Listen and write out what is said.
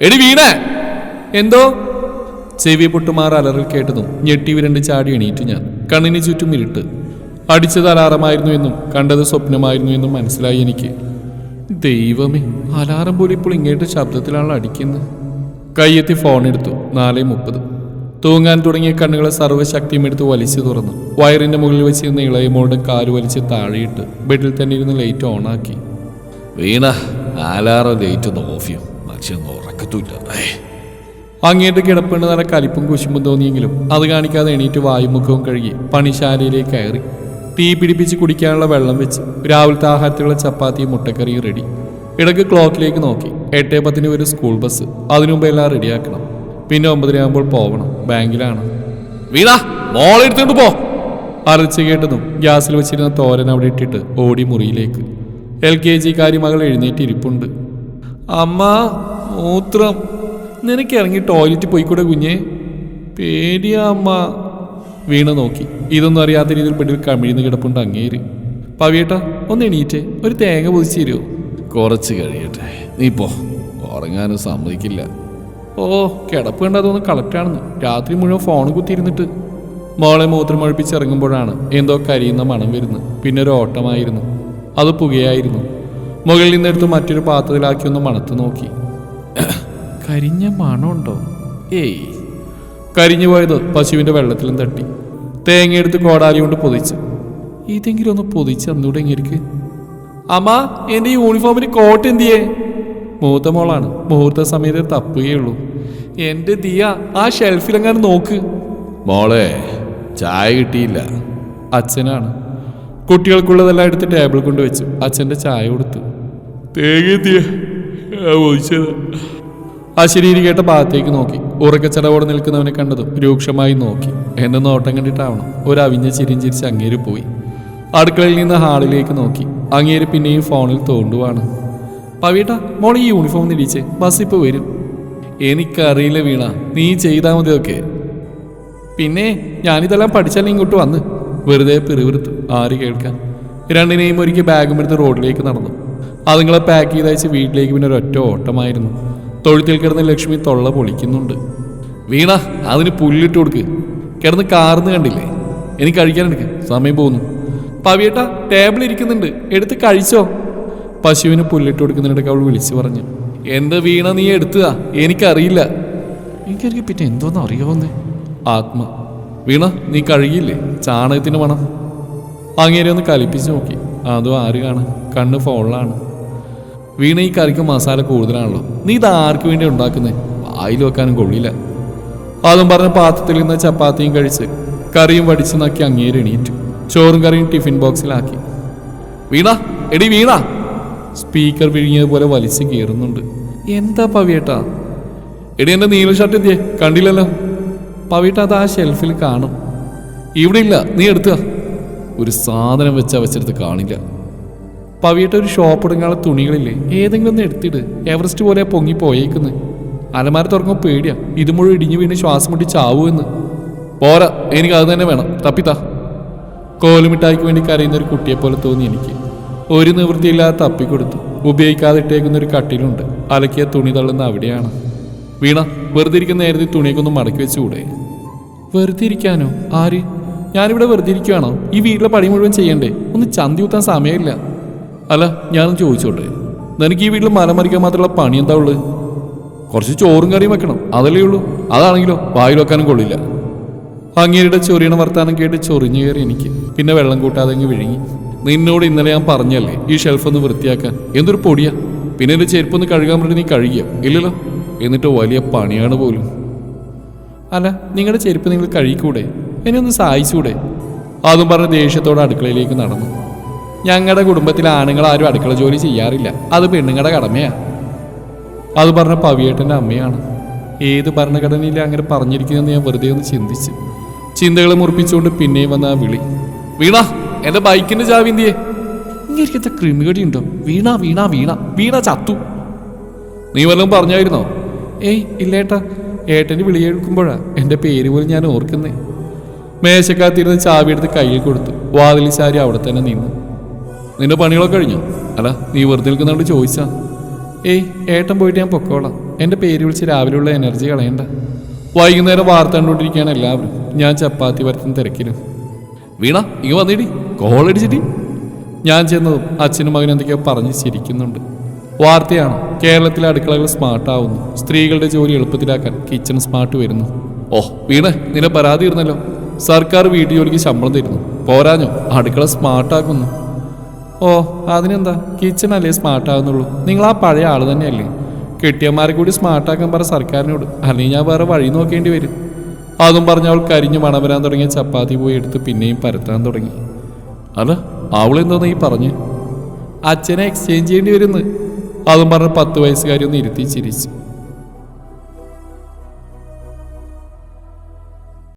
എടി വീണ. എന്തോ? ചെവി പൊട്ടുമാർ അലറിൽ കേട്ടതും ഞെട്ടി വിരണ്ട് ചാടി എണീറ്റു ഞാൻ. കണ്ണിന് ചുറ്റും ഇരുട്ട്. അടിച്ചത് അലാറമായിരുന്നു എന്നും കണ്ടത് സ്വപ്നമായിരുന്നു എന്നും മനസ്സിലായി എനിക്ക്. ദൈവമേ അലാറം പോലും ഇപ്പോൾ ഇങ്ങോട്ട് ശബ്ദത്തിലാണല്ലോ അടിക്കുന്നത്. കയ്യെത്തി ഫോൺ എടുത്തു. നാല് മുപ്പത്. തൂങ്ങാൻ തുടങ്ങിയ കണ്ണുകളെ സർവശക്തിയും എടുത്ത് വലിച്ചു തുറന്നു. വയറിന്റെ മുകളിൽ വെച്ചിരുന്ന ഇളയമോളുടെ കാൽ വലിച്ച് താഴെയിട്ട് ബെഡിൽ തന്നെ ഇരുന്ന് ലൈറ്റ് ഓണാക്കി വീണ അലാറം ലൈറ്റ് ഒന്ന് പക്ഷെ ഉറക്കത്തൂല്ല അങ്ങേട്ട് കിടപ്പുണ്ട് നല്ല കലിപ്പും കുശുമ്പും തോന്നിയെങ്കിലും അത് കാണിക്കാതെ എണീറ്റ് വായുമുഖവും കഴുകി പണിശാലയിലേക്ക് കയറി. തീ പിടിപ്പിച്ച് കുടിക്കാനുള്ള വെള്ളം വെച്ച് രാവിലത്തെ ആഹാരത്തിലുള്ള ചപ്പാത്തിയും മുട്ടക്കറിയും റെഡി ഇടയ്ക്ക് ക്ലോക്കിലേക്ക് നോക്കി. എട്ടേ പത്തിന് ഒരു സ്കൂൾ ബസ് അതിനു മുമ്പ് എല്ലാം റെഡിയാക്കണം പിന്നെ ഒമ്പതരയാകുമ്പോൾ പോകണം ബാങ്കിലാണ്. വീണ മോളെടുത്തോണ്ട് പോ. അരച്ച് കേട്ടതും ഗ്യാസിൽ വെച്ചിരുന്ന തോരൻ അവിടെ ഇട്ടിട്ട് ഓടി മുറിയിലേക്ക്. എൽ കെ ജിക്കാരി മകൾ എഴുന്നേറ്റ് ഇരിപ്പുണ്ട്. അമ്മ മൂത്രം. നിനക്ക് ഇറങ്ങി ടോയ്ലറ്റിൽ പോയിക്കൂടെ കുഞ്ഞേ? പേടിയാ അമ്മ. വീണ നോക്കി. ഇതൊന്നും അറിയാത്ത രീതിയിൽ പെട്ടിൽ കമിഴ്ന്ന് കിടപ്പുണ്ട് അങ്ങേര്. പവിയേട്ട ഒന്ന് എണീറ്റേ. ഒരു തേങ്ങ പൊതിച്ച് തരുമോ കുറച്ച് കഴിയട്ടെ. നീ പോ. ഉറങ്ങാനും സമ്മതിക്കില്ല. ഓ കിടപ്പ് കണ്ടതൊന്ന് കളക്റ്റാണെന്ന് രാത്രി മുഴുവൻ ഫോൺ കുത്തിയിരുന്നിട്ട്. മോളെ മൂത്രം ഒഴിപ്പിച്ച് ഇറങ്ങുമ്പോഴാണ് എന്തോ കരിയുന്ന മണം വരുന്നത്. പിന്നെ ഒരു ഓട്ടമായിരുന്നു. അത് പുകയായിരുന്നു. മുകളിൽ നിന്നെടുത്ത് മറ്റൊരു പാത്രത്തിലാക്കി ഒന്ന് മണത്ത് നോക്കി. കരിഞ്ഞ മണമുണ്ടോ? ഏയ്. കരിഞ്ഞു പോയത് പശുവിന്റെ വെള്ളത്തിലും തട്ടി. തേങ്ങയെടുത്ത് കോടാലി കൊണ്ട് പൊതിച്ചു. ഇതെങ്കിലും ഒന്ന് പൊതിച്ച് അന്നൂടെ എങ്ങനെ അമ്മ എന്റെ യൂണിഫോമിന് കോട്ട് എന്തിയേ? മൂത്ത മോളാണ്. മുഹൂർത്ത സമയത്ത് തപ്പുകയുള്ളൂ എന്റെ ദിയ ആ ഷെൽഫിലെങ്ങാനും നോക്ക്. മോളെ ചായ കിട്ടിയില്ല. അച്ഛനാണ്. കുട്ടികൾക്കുള്ളതെല്ലാം എടുത്ത് ടേബിൾ കൊണ്ട് വെച്ചു അച്ഛന്റെ ചായ കൊടുത്തു. അശരീരി കേട്ട ഭാഗത്തേക്ക് നോക്കി. ഉറക്കച്ചടവോടെ നിൽക്കുന്നവനെ കണ്ടതും രൂക്ഷമായി നോക്കി. എന്നെ നോട്ടം കണ്ടിട്ടാവണം. ഒരു അവിഞ്ഞ ചിരിയും ചിരിച്ച് അങ്ങേര് പോയി. അടുക്കളയിൽ നിന്ന് ഹാളിലേക്ക് നോക്കി. അങ്ങേര് പിന്നെയും ഫോണിൽ തോണ്ടുവാണ്. പവിയേട്ടാ മോൾ ഈ യൂണിഫോം നിടിച്ച് ബസ് ഇപ്പോൾ വരും. എനിക്കറിയില്ല വീണ. നീ ചെയ്താൽ മതിയൊക്കെ പിന്നെ ഞാനിതെല്ലാം പഠിച്ചാൽ ഇങ്ങോട്ട് വന്ന്. വെറുതെ പിറുവിറുത്ത് ആര് കേൾക്കാൻ. രണ്ടിനെയും ഒരുക്കി ബാഗും എടുത്ത് റോഡിലേക്ക് നടന്നു. അതുങ്ങളെ പാക്ക് ചെയ്തയച്ച് വീട്ടിലേക്ക് പിന്നെ ഒരൊറ്റ ഓട്ടമായിരുന്നു. തൊഴുത്തിൽ കിടന്ന് ലക്ഷ്മി തൊള്ള പൊളിക്കുന്നുണ്ട്. വീണ അതിന് പുല്ലിട്ട് കൊടുക്ക്. കിടന്ന് കാർന്ന് കണ്ടില്ലേ? എനിക്ക് കഴിക്കാനെടുക്ക്. സമയം പോകുന്നു പവിയേട്ട ടേബിൾ ഇരിക്കുന്നുണ്ട്. എടുത്ത് കഴിച്ചോ. പശുവിന് പുല്ലിട്ട് കൊടുക്കുന്നിടക്ക് അവൾ വിളിച്ചു പറഞ്ഞു. എന്ത് വീണ നീ എടുത്തതാ? എനിക്കറിയില്ല. എനിക്കെനിക്ക് പിന്നെ എന്തോന്ന് അറിയാവുന്നേ? ആത്മ. വീണ നീ കഴുകിയില്ലേ? ചാണകത്തിന് മണം അങ്ങേരെ ഒന്ന് കലിപ്പിച്ച് നോക്കി. അതും ആര് കാണാൻ കണ്ണ് ഫോളാണ് വീണ ഈ കറിക്ക് മസാല കൂടുതലാണല്ലോ. നീ ഇത് ആർക്ക് വേണ്ടി ഉണ്ടാക്കുന്നേ? വായിൽ വെക്കാനും കൊള്ളില്ല. അതും പറഞ്ഞ പാത്രത്തിൽ നിന്ന് ചപ്പാത്തിയും കഴിച്ച് കറിയും വടിച്ചു നക്കി അങ്ങേര് എണീറ്റു. ചോറും കറിയും ടിഫിൻ ബോക്സിലാക്കി. വീണ എടി വീണ. സ്പീക്കർ വിഴുങ്ങിയതുപോലെ വലിച്ചു കീറുന്നുണ്ട്. എന്താ പവിയേട്ടാ? എടി എന്റെ നീല ഷർട്ട് എന്തിയെ? കണ്ടില്ലല്ലോ. പവിയേട്ട അത് ആ ഷെൽഫിൽ കാണും. ഇവിടെ ഇല്ല നീ എടുത്തുക ഒരു സാധനം വെച്ച് അവച്ചെടുത്ത് കാണില്ല. പവിയേട്ട ഒരു ഷോപ്പ് ഇടങ്ങാനുള്ള തുണികളില്ലേ? ഏതെങ്കിലും ഒന്ന് എടുത്തിട്. എവറസ്റ്റ് പോലെ പൊങ്ങി പോയേക്കുന്നു. അലമാര തുറങ്ങുമ്പോൾ പേടിയാ. ഇത് മുഴുവൻ ഇടിഞ്ഞു വീണ് ശ്വാസം മുട്ടി ചാവുമെന്ന് പോരാ എനിക്ക് അത് തന്നെ വേണം. തപ്പിത്താ. കോലുമിട്ടായിക്ക് വേണ്ടി കരയുന്ന ഒരു കുട്ടിയെ പോലെ തോന്നി എനിക്ക്. ഒരു നിവൃത്തിയില്ലാതെ തപ്പിക്കൊടുത്തു. ഉപയോഗിക്കാതെ ഇട്ടേക്കുന്ന ഒരു കട്ടിലുണ്ട്. അലക്കിയ തുണി തള്ളുന്ന അവിടെയാണ്. വീണ വെറുതെ ഇരിക്കുന്ന നേരത്തെ തുണിയൊക്കെ ഒന്ന് മടക്കി വെച്ചുകൂടെ? വെറുതെ ഇരിക്കാനോ? ആര്? ഞാനിവിടെ വെറുതെ ഇരിക്കുവാണോ? ഈ വീട്ടിലെ പണി മുഴുവൻ ചെയ്യണ്ടേ? ഒന്ന് ചന്തി കുത്താൻ സമയമില്ല. അല്ല ഞാനൊന്ന് ചോദിച്ചോട്ടെ? നിനക്ക് ഈ വീട്ടിൽ മലമറിക്കാൻ മാത്രമുള്ള പണി എന്താ ഉള്ളത് കുറച്ച് ചോറും കറിയും വെക്കണം അതല്ലേ ഉള്ളൂ. അതാണെങ്കിലോ വായിൽ വെക്കാനും കൊള്ളില്ല. അങ്ങേരുടെ ചൊറിയണ വർത്താനം കേട്ട് ചൊറിഞ്ഞു കയറി എനിക്ക്. പിന്നെ വെള്ളം കൂട്ടാതെ അങ്ങ് വിഴുങ്ങി. നിന്നോട് ഇന്നലെ ഞാൻ പറഞ്ഞല്ലേ ഈ ഷെൽഫ് ഒന്ന് വൃത്തിയാക്കാൻ. എന്തൊരു പൊടിയാ. പിന്നെ എന്റെ ചെരുപ്പൊന്ന് കഴുകാൻ വേണ്ടി നീ കഴുകിയ? ഇല്ലല്ലോ. എന്നിട്ട് വലിയ പണിയാണ് പോലും. അല്ല നിങ്ങളുടെ ചെരുപ്പ് നിങ്ങൾ കഴുകിക്കൂടെ? എന്നെ ഒന്ന് സഹായിച്ചൂടെ? അതും പറഞ്ഞ് ദേഷ്യത്തോടെ അടുക്കളയിലേക്ക് നടന്നു. ഞങ്ങളുടെ കുടുംബത്തിൽ ആണുങ്ങൾ ആരും അടുക്കള ജോലി ചെയ്യാറില്ല. അത് പെണ്ണുങ്ങളുടെ കടമയാ. അത് പറഞ്ഞ പവിയേട്ടന്റെ അമ്മയാണ്. ഏത് ഭരണഘടനയിൽ അങ്ങനെ പറഞ്ഞിരിക്കുന്നതെന്ന് ഞാൻ വെറുതെ ഒന്ന് ചിന്തിച്ച്. ചിന്തകളെ മുറിപ്പിച്ചുകൊണ്ട് പിന്നെയും വന്ന ആ വിളി. വീണ എന്റെ ബൈക്കിന്റെ ചാവിന്തിയെ. ഇങ്ങനെ ക്രിമികടി ഉണ്ടോ വീണ വീണ വീണ വീണ ചത്തു. നീ വല്ലതും പറഞ്ഞായിരുന്നോ? ഏയ് ഇല്ലേട്ടാ ഏട്ടന് വിളി കേൾക്കുമ്പോഴാ. എന്റെ പേര് പോലും ഞാൻ ഓർക്കുന്നേ. മേശക്കാത്തിരുന്ന് ചാവി എടുത്ത് കയ്യിൽ കൊടുത്തു. വാതിൽ ചാരി അവിടെ തന്നെ നിന്നു. നിന്റെ പണികളൊക്കെ കഴിഞ്ഞോ? അല്ല നീ വെറുതെ നിൽക്കുന്നതുകൊണ്ട് ചോദിച്ചാ. ഏയ് ഏട്ടൻ പോയിട്ട് ഞാൻ പൊക്കോളാം. എന്റെ പേര് വിളിച്ച് രാവിലെയുള്ള എനർജി കളയണ്ട. വൈകുന്നേരം വാർത്ത കണ്ടുകൊണ്ടിരിക്കുകയാണ് എല്ലാവരും. ഞാൻ ചപ്പാത്തി വരത്തുന്ന തിരക്കിലും. വീണ ഇങ്ങ് വന്നിടി. കോളടിച്ചിട്ടി ഞാൻ ചെന്നതും അച്ഛനും മകനും എന്തൊക്കെയോ പറഞ്ഞ് ചിരിക്കുന്നുണ്ട്. വാർത്തയാണ്? കേരളത്തിലെ അടുക്കളകൾ സ്മാർട്ട് ആവുന്നു. സ്ത്രീകളുടെ ജോലി എളുപ്പത്തിലാക്കാൻ കിച്ചൺ സ്മാർട്ട് വരുന്നു. ഓ വീണ നിന്നെ പരാതി ഇരുന്നല്ലോ. സർക്കാർ വീട്ടുജോലിക്ക് ശമ്പളം തരുന്നു. പോരാഞ്ഞോ. അടുക്കള സ്മാർട്ടാക്കുന്നു. ഓ അതിനെന്താ? കിച്ചൺ അല്ലേ സ്മാർട്ട് ആകുന്നുള്ളൂ നിങ്ങൾ ആ പഴയ ആൾ തന്നെയല്ലേ? കെട്ടിയന്മാരെ കൂടി സ്മാർട്ടാക്കാൻ പറ സർക്കാരിനോട്. അല്ലെങ്കിൽ ഞാൻ വേറെ വഴി നോക്കേണ്ടി വരും. അതും പറഞ്ഞ് അവൾ കരിഞ്ഞു മണം വരാൻ തുടങ്ങിയ ചപ്പാത്തി പോയി എടുത്ത് പിന്നെയും പരത്താൻ തുടങ്ങി. അല്ല അവളെന്തോന്ന് ഈ പറഞ്ഞ്? അച്ഛനെ എക്സ്ചേഞ്ച് ചെയ്യേണ്ടി വരുന്നു. അതും പറഞ്ഞ് പത്ത് വയസ്സുകാരി ഒന്ന് ഇരുത്തി ചിരിച്ചു.